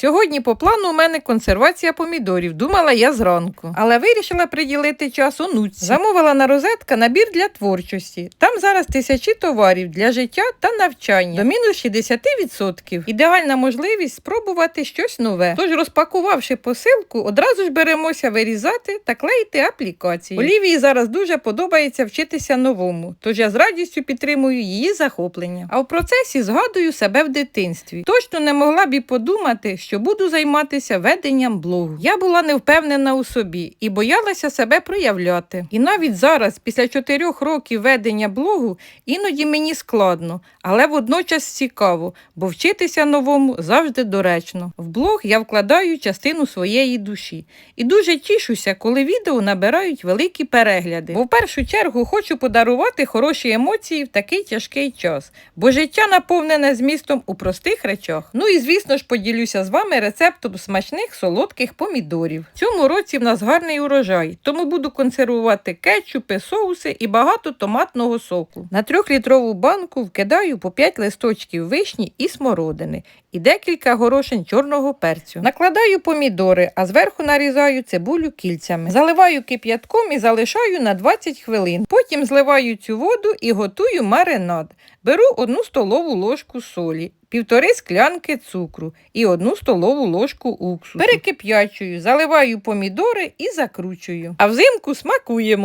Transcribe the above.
Сьогодні по плану у мене консервація помідорів. Думала я зранку, але вирішила приділити час онуці. Замовила на розетка набір для творчості. Там зараз тисячі товарів для життя та навчання до мінус 60%. Ідеальна можливість спробувати щось нове. Тож, розпакувавши посилку, одразу ж беремося вирізати та клеїти аплікації. Олівії зараз дуже подобається вчитися новому, тож я з радістю підтримую її захоплення. А в процесі згадую себе в дитинстві. Точно не могла б і подумати, що буду займатися веденням блогу. Я була не впевнена у собі і боялася себе проявляти. І навіть зараз, після чотирьох років ведення блогу, іноді мені складно, але водночас цікаво, бо вчитися новому завжди доречно. В блог я вкладаю частину своєї душі і дуже тішуся, коли відео набирають великі перегляди. Бо в першу чергу хочу подарувати хороші емоції в такий тяжкий час, бо життя наповнене змістом у простих речах. Ну і звісно ж поділюся з вами рецептом смачних солодких помідорів. В цьому році в нас гарний урожай, тому буду консервувати кетчупи, соуси і багато томатного соку. На трьохлітрову банку вкидаю по 5 листочків вишні і смородини і декілька горошин чорного перцю. Накладаю помідори, а зверху нарізаю цибулю кільцями. Заливаю кип'ятком і залишаю на 20 хвилин. Потім зливаю цю воду і готую маринад. Беру одну столову ложку солі, півтори склянки цукру і одну столову ложку уксусу. Перекип'ячую, заливаю помідори і закручую. А взимку смакуємо.